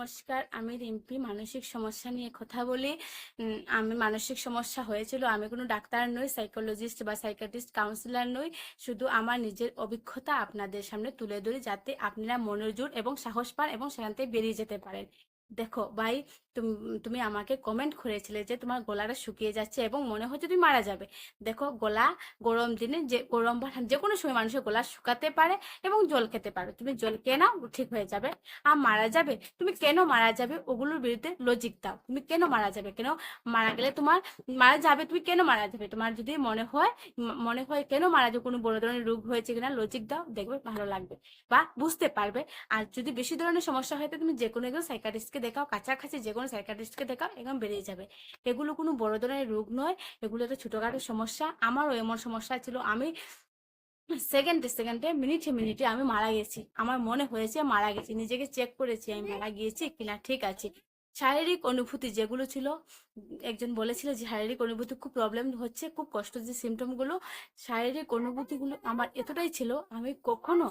নমস্কার, আমি রিম্পি। মানসিক সমস্যা নিয়ে কথা বলি। আমি মানসিক সমস্যা হয়েছিল। আমি কোনো ডাক্তার নই সাইকোলজিস্ট বা সাইকাটিস্ট কাউন্সিলার নই। শুধু আমার নিজের অভিজ্ঞতা আপনাদের সামনে তুলে ধরি যাতে আপনারা মনোযোগ এবং সাহস পান এবং সেখান থেকে বেরিয়ে যেতে পারেন। দেখো ভাই, তুমি আমাকে কমেন্ট করেছিলে যে তোমার গলাটা শুকিয়ে যাচ্ছে এবং মনে হচ্ছে তুমি মারা যাবে। দেখো গলা গরম দিনে যে, গরম যে কোনো সময় মানুষের গলা শুকাতে পারে এবং জল খেতে পারে। তুমি জল খেয়ে নাও, ঠিক হয়ে যাবে। আর মারা যাবে, তুমি কেন মারা যাবে? ওগুলোর বিরুদ্ধে লজিক দাও। তুমি কেন মারা যাবে? কেন মারা গেলে তোমার, মারা যাবে তুমি কেন মারা যাবে? তোমার যদি মনে হয় মনে হয় কেন মারা যাবে? কোনো বড় ধরনের রোগ হয়েছে কিনা লজিক দাও, দেখবে ভালো লাগবে বা বুঝতে পারবে। আর যদি বেশি ধরনের সমস্যা হয়, তো তুমি যে কোনো একজন সাইকাটিস্টকে দেখাও, কাছাকাছি যে কোনো সাইকাটিস্টকে দেখাও এবং বেরিয়ে যাবে। এগুলো কোনো বড় ধরনের রোগ নয়, এগুলো একটা ছোটোখাটো সমস্যা। আমারও এমন সমস্যা ছিল, আমি সেকেন্ডে সেকেন্ডে মিনিটে মিনিটে আমি মারা গেছি। আমার মনে হয়েছে মারা গেছি, নিজেকে চেক করেছি, আমি মারা গিয়েছি কিনা, ঠিক আছে। শারীরিক অনুভূতি যেগুলো ছিল একজন বলেছিল যে শারীরিক অনুভূতি খুব প্রবলেম হচ্ছে, খুব কষ্ট যে সিমটমগুলো শারীরিক অনুভূতিগুলো আমার এতটাই ছিল, আমি কখনো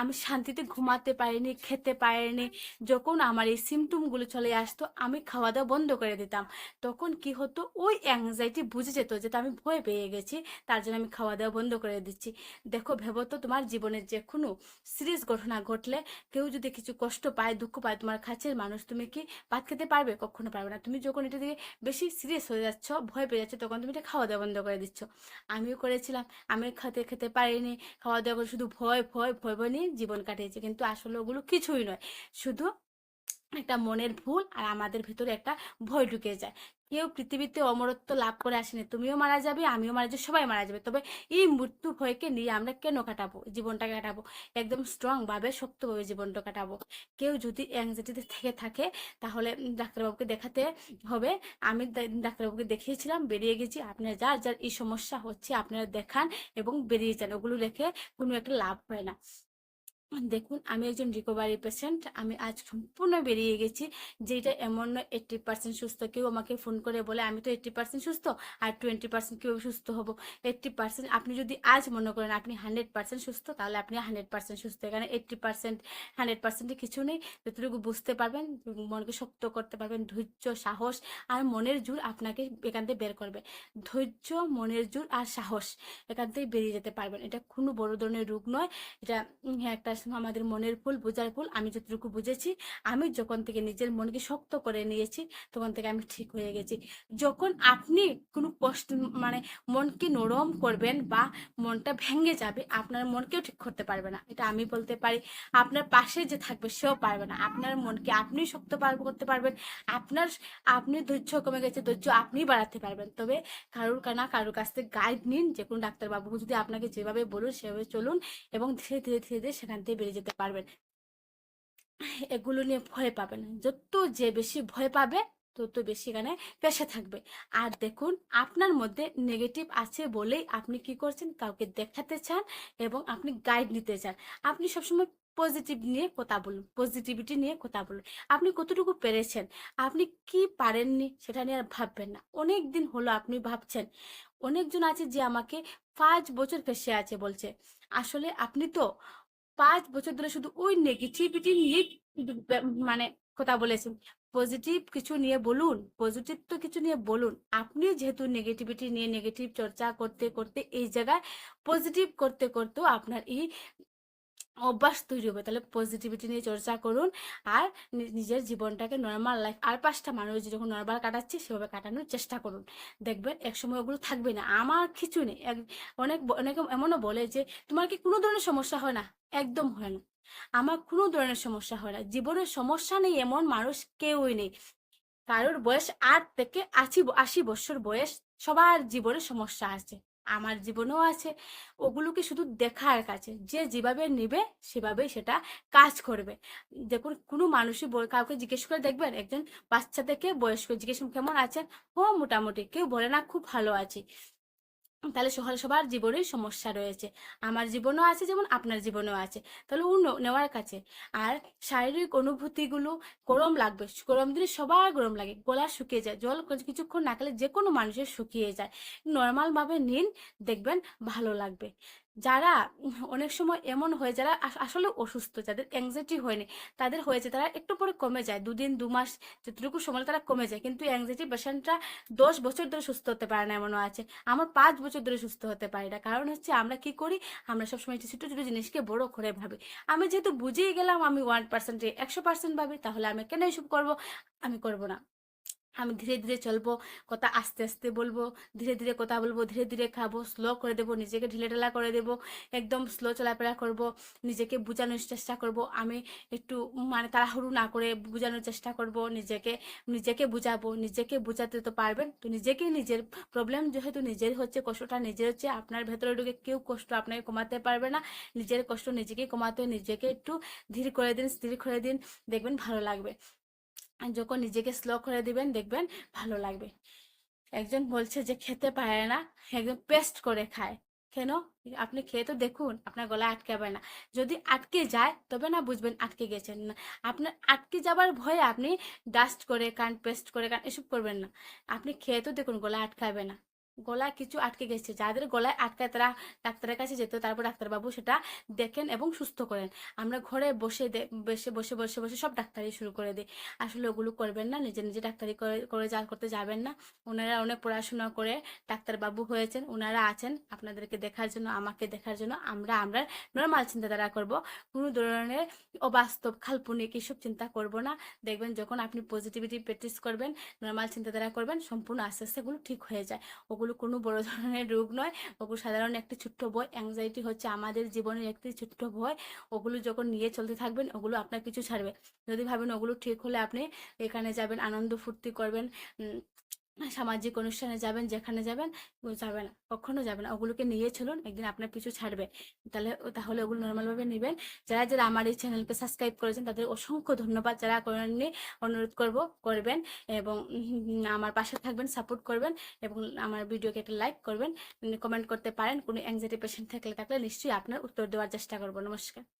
আমি শান্তিতে ঘুমাতে পারিনি, খেতে পারিনি। যখন আমার এই সিমটমগুলো চলে আসতো, আমি খাওয়া দাওয়া বন্ধ করে দিতাম। তখন কি হতো, ওই অ্যাংজাইটি বুঝে যেত যে আমি ভয় পেয়ে গেছি, তার জন্য আমি খাওয়া দাওয়া বন্ধ করে দিচ্ছি। দেখো, ভেবো তো তোমার জীবনের যে কোনো সিরিয়াস ঘটনা ঘটলে কেউ যদি কিছু কষ্ট পায়, দুঃখ পায়, তোমার কাছের মানুষ তুমি কি ভাত খেতে পারবে? কখনো পারবে না। তুমি যখন এটা দিয়ে বেশি সিরিয়াস হয়ে যাচ্ছ, ভয় পেয়ে যাচ্ছ, তখন তুমি এটা খাওয়া দাওয়া বন্ধ করে দিচ্ছ। আমিও করেছিলাম। আমি খেতে খেতে পারিনি। খাওয়া দাওয়া করে শুধু ভয় ভয় ভয় ভয় নিয়ে জীবন কাটিয়েছি। কিন্তু আসলে ওগুলো কিছুই নয়। শুধু একটা মনের ভুল আর আমাদের ভিতরে একটা ভয় ঢুকে যায়। কেউ পৃথিবীতে অমরত্ব লাভ করে আসেনি, তুমিও মারা যাবে, আমিও মারা যাবে, সবাই মারা যাবে। তবে এই মৃত্যু ভয়কে নিয়ে আমরা কেন কাটাবো? জীবনটা কাটাবো? একদম স্ট্রং ভাবে, শক্তভাবে জীবনটা কাটাবো। কেউ যদি অ্যাংজাইটিতে থেকে থাকে, তাহলে ডাক্তারবাবুকে দেখাতে হবে। আমি ডাক্তারবাবুকে দেখিয়েছিলাম, বেরিয়ে গেছি। আপনারা যার যার এই সমস্যা হচ্ছে, আপনারা দেখান এবং বেরিয়ে যান। ওগুলো রেখে কোনো একটা লাভ হয় না। দেখুন আমি একজন রিকভারি পেশেন্ট আমি আজ সম্পূর্ণ বেরিয়ে গেছি। যেটা এমন নয় এইট্টি পার্সেন্ট সুস্থ। কেউ আমাকে ফোন করে বলে আমি তো এইট্টি পার্সেন্ট সুস্থ আর টোয়েন্টি পার্সেন্ট কীভাবে সুস্থ হব। এইট্টি পার্সেন্ট আপনি যদি আজ মনে করেন আপনি হান্ড্রেড পার্সেন্ট সুস্থ তাহলে আপনি হান্ড্রেড পার্সেন্ট সুস্থ। এখানে এইট্টি পার্সেন্ট হান্ড্রেড পার্সেন্টে কিছু নেই। যতটুকু বুঝতে পারবেন মনকে শক্ত করতে পারবেন ধৈর্য সাহস আর মনের জোর আপনাকে এখান থেকে বের করবে। ধৈর্য মনের জোর আর সাহস এখান থেকে বেরিয়ে যেতে পারবেন। এটা কোনো বড় ধরনের রোগ নয়। এটা উম, একটা আমাদের মনের ভুল বোঝার ভুল আমি যতটুকু বুঝেছি, আমি যখন থেকে নিজের মনকে শক্ত করে নিয়েছি, তখন থেকে আমি ঠিক হয়ে গেছি। যখন আপনি কোনো কষ্ট মানে মনকে নরম করবেন বা মনটা ভেঙে যাবে, আপনার মনকেও ঠিক করতে পারবে না। এটা আমি বলতে পারি। আপনার পাশে যে থাকবে, সেও পারবে না। আপনার মনকে আপনি শক্ত করতে পারবেন। আপনার, আপনি ধৈর্য কমে গেছে, ধৈর্য আপনি বাড়াতে পারবেন। তবে কারোর না কারোর কাছ থেকে গাইড নিন, যে কোনো ডাক্তারবাবু, যদি আপনাকে যেভাবে বলুন, সেভাবে চলুন এবং ধীরে ধীরে ধীরে ধীরে সেখান থেকে বেরিয়ে যেতে পারবেন। এগুলো নিয়ে ভয় পাবেন যত যে বেশি ভয় পাবে, তত বেশি এখানে পেশে থাকবে। আর দেখুন, আপনার মধ্যে নেগেটিভ আছে বলেই আপনি কি করছেন? কাউকে দেখাতে চান এবং আপনি গাইড নিতে চান। আপনি সবসময় পজিটিভ নিয়ে কথা বলুন পজিটিভিটি নিয়ে কথা বলুন। আপনি কতটুকু পেরেছেন? আপনি কি পারেননি সেটা নিয়ে আর ভাববেন না। অনেক দিন হলো আপনি ভাবছেন। অনেকজন আছে যে আমাকে পাঁচ বছর ফেসে আছে বলছে। আসলে আপনি তো পাঁচ বছর ধরে শুধু ওই নেগেটিভিটি নিয়ে মানে কথা বলেছেন। পজিটিভ কিছু নিয়ে বলুন পজিটিভ তো কিছু নিয়ে বলুন। আপনি যেহেতু নেগেটিভিটি নিয়ে নেগেটিভ চর্চা করতে করতে এই জায়গায় পজিটিভ করতে, করতেও আপনার এই অভ্যাস তৈরি হবে, তাহলে পজিটিভিটি নিয়ে চর্চা করুন আর নিজের জীবনটাকে নর্মাল লাইফ আর পাঁচটা মানুষ যখন নর্মাল কাটাচ্ছে সেভাবে কাটানোর চেষ্টা করুন। দেখবেন একসময় ওগুলো থাকবে না। আমার কিছু নেই। অনেক অনেকে এমনও বলে যে, তোমার কি কোনো ধরনের সমস্যা হয় না? একদম হয় না। আমার কোনো ধরনের সমস্যা হয় না। জীবনের সমস্যা নেই এমন মানুষ কেউই নেই। কারোর বয়স আট থেকে আশি আশি বছর বয়স সবার জীবনে সমস্যা আছে। আমার জীবনেও আছে। ওগুলোকে শুধু দেখার কাছে। যে যেভাবে নেবে, সেভাবেই সেটা কাজ করবে। দেখুন, কোনো মানুষই কাউকে জিজ্ঞেস করে দেখবেন, একজন বাচ্চা থেকে বয়স্ক, জিজ্ঞেস কেমন আছেন? ও মোটামুটি কেউ বলে না, খুব ভালো আছি। তাহলে সবার সবার জীবনেই সমস্যা রয়েছে। আমার জীবনও আছে যেমন আপনার জীবনেও আছে। তাহলে ও নেওয়ার কাছে। আর শারীরিক অনুভূতিগুলো গরম লাগবে। গরম দিনে সবার গরম লাগে। গলা শুকিয়ে যায়। জল কিছুক্ষণ না খেলে যে কোনো মানুষের শুকিয়ে যায়। নর্মালভাবে নিন, দেখবেন ভালো লাগবে। যারা অনেক সময় এমন হয়ে যারা আস- আসলে অসুস্থ, যাদের অ্যাংজাইটি হয়নি, তাদের হয়েছে তারা একটু পরে কমে যায়, দুদিন দু মাস যতটুকু সময় তারা কমে যায়। কিন্তু অ্যাংজাইটি পেশেন্টরা দশ বছর ধরে সুস্থ হতে পারে না এমনও আছে। আমার পাঁচ বছর ধরে সুস্থ হতে পারি না। কারণ হচ্ছে আমরা কি করি? আমরা সবসময় ছোটো ছোটো জিনিসকে বড় করে ভাবি। আমি যেহেতু বুঝেই গেলাম আমি ওয়ান পার্সেন্টে একশো পার্সেন্ট ভাবি, তাহলে আমি কেন এসব করব? আমি করব না। আমি ধীরে ধীরে চলবো, কথা আস্তে আস্তে বলব, ধীরে ধীরে কথা বলব, ধীরে ধীরে খাব স্লো করে দেবো, নিজেকে ঢিলে ঢালা করে দেবো, একদম স্লো চলাফেরা করব, নিজেকে বোঝানোর চেষ্টা করব, আমি একটু মানে তাড়াহুড়ো না করে বোঝানোর চেষ্টা করব, নিজেকে নিজেকে বুঝাবো, নিজেকে বোঝাতে তো পারবেন, তো নিজেকেই নিজের প্রবলেম যেহেতু নিজের হচ্ছে, কষ্টটা নিজের হচ্ছে, আপনার ভেতরে ঢুকে কেউ কষ্ট আপনাকে কমাতে পারবে না, নিজের কষ্ট নিজেকে কমাতে, নিজেকে একটু ধীর করে দিন, স্থির করে দিন, দেখবেন ভালো লাগবে। যখন নিজেকে স্লো করে দিবেন, দেখবেন ভালো লাগবে। একজন বলছে যে খেতে পারে না, একদম পেস্ট করে খায়। কেন? আপনি খেয়ে তো দেখুন, আপনার গলা আটকাবে না। যদি আটকে যায়, তবে না বুঝবেন আটকে গেছেন না। আপনার আটকে যাবার ভয়ে আপনি ডাস্ট করে কান পেস্ট করে কান এসব করবেন না। আপনি খেয়ে তো দেখুন গলা আটকাবে না। গলায় কিছু আটকে গেছে। যাদের গলায় আটকায় তারা ডাক্তারের কাছে যেত, তারপর ডাক্তারবাবু সেটা দেখেন এবং সুস্থ করেন। আমরা ঘরে বসে বসে বসে বসে বসে সব ডাক্তারি শুরু করে দিই আসলে ওগুলো করবেন না, নিজে নিজে ডাক্তারি করে করে যা করতে যাবেন না। ওনারা অনেক পড়াশোনা করে ডাক্তারবাবু হয়েছেন, ওনারা আছেন। আপনাদেরকে দেখার জন্য, আমাকে দেখার জন্য আমরা আমরা নর্মাল চিন্তাধারা করব। কোনো ধরনের অবাস্তব, কাল্পনিক এসব চিন্তা করব না। দেখবেন যখন আপনি পজিটিভিটি প্র্যাকটিস করবেন নর্মাল চিন্তাধারা করবেন, সম্পূর্ণ আস্তে আস্তে এগুলো ঠিক হয়ে যায়। ওগুলো কোনো বড় ধরনের রোগ নয়। ওগুলো সাধারণ একটি ছোট্ট ভয় অ্যাংজাইটি হচ্ছে আমাদের জীবনের একটি ছোট্ট ভয়। ওগুলো যখন নিয়ে চলতে থাকবেন, ওগুলো আপনার কিছু ছাড়বে। যদি ভাবেন ওগুলো ঠিক হলে আপনি এখানে যাবেন, আনন্দ ফুর্তি করবেন সামাজিক অনুষ্ঠানে যাবেন, যেখানে যাবেন যাবে না, কখনো যাবে না। ওগুলোকে নিয়ে চলুন, একদিন আপনার পিছু ছাড়বে। তাহলে তাহলে ওগুলো নর্মালভাবে নেবেন। যারা যারা আমার এই চ্যানেলকে সাবস্ক্রাইব করেছেন, তাদের অসংখ্য ধন্যবাদ। যারা করেননি, অনুরোধ করব, করবেন এবং আমার পাশে থাকবেন সাপোর্ট করবেন এবং আমার ভিডিওকে একটা লাইক করবেন। কমেন্ট করতে পারেন। কোনো অ্যাংজাইটি পেশেন্ট থাকলে থাকলে নিশ্চয়ই আপনার উত্তর দেওয়ার চেষ্টা করব। নমস্কার।